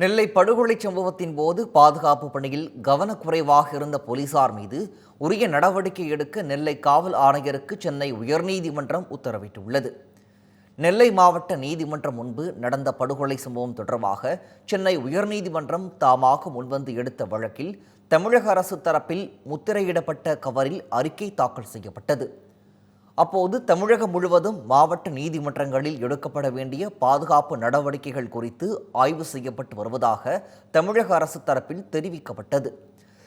நெல்லை படுகொலை சம்பவத்தின் போது பாதுகாப்பு பணியில் கவனக்குறைவாக இருந்த போலீசார் மீது உரிய நடவடிக்கை எடுக்க நெல்லை காவல் ஆணையருக்கு சென்னை உயர்நீதிமன்றம் உத்தரவிட்டுள்ளது. நெல்லை மாவட்ட நீதிமன்றம் முன்பு நடந்த படுகொலை சம்பவம் தொடர்பாக சென்னை உயர்நீதிமன்றம் தாமாக முன்வந்து எடுத்த வழக்கில் தமிழக அரசு தரப்பில் முத்திரையிடப்பட்ட கவரில் அறிக்கை தாக்கல் செய்யப்பட்டது. அப்போது தமிழகம் முழுவதும் மாவட்ட நீதிமன்றங்களில் எடுக்கப்பட வேண்டிய பாதுகாப்பு நடவடிக்கைகள் குறித்து ஆய்வு செய்யப்பட்டு வருவதாக தமிழக அரசு தரப்பில் தெரிவிக்கப்பட்டது.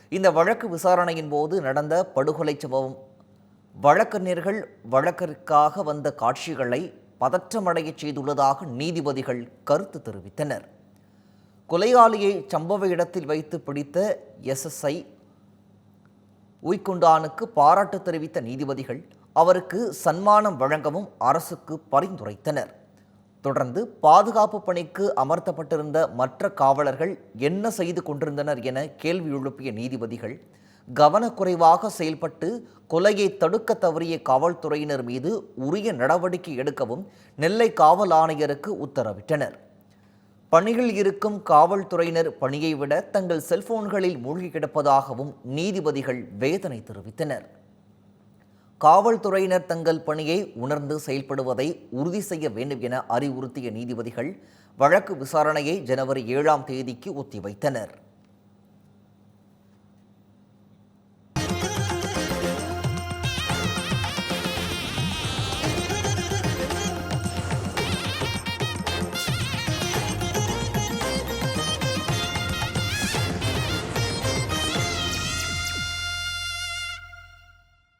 இந்த வழக்கு விசாரணையின் போது நடந்த படுகொலை சம்பவம் வழக்கறிஞர்கள் வழக்கிற்காக வந்த காட்சிகளை பதற்றமடையச் செய்துள்ளதாக நீதிபதிகள் கருத்து தெரிவித்தனர். கொலையாளியை சம்பவ இடத்தில் வைத்து பிடித்த எஸ்எஸ்ஐ உய்குண்டானுக்கு பாராட்டு தெரிவித்த நீதிபதிகள் அவருக்கு சன்மானம் வழங்கவும் அரசுக்கு பரிந்துரைத்தனர். தொடர்ந்து பாதுகாப்பு பணிக்கு அமர்த்தப்பட்டிருந்த மற்ற காவலர்கள் என்ன செய்து கொண்டிருந்தனர் என கேள்வி எழுப்பிய நீதிபதிகள் கவனக்குறைவாக செயல்பட்டு கொலையை தடுக்க தவறிய காவல்துறையினர் மீது உரிய நடவடிக்கை எடுக்கவும் நெல்லை காவல் ஆணையருக்கு உத்தரவிட்டனர். பணியில் இருக்கும் காவல்துறையினர் பணியை விட தங்கள் செல்போன்களில் மூழ்கி கிடப்பதாகவும் நீதிபதிகள் வேதனை தெரிவித்தனர். காவல்துறையினர் தங்கள் பணியை உணர்ந்து செயல்படுவதை உறுதி செய்ய வேண்டும் என அறிவுறுத்திய நீதிபதிகள் வழக்கு விசாரணையை ஜனவரி ஏழாம் தேதிக்கு ஒத்திவைத்தனர்.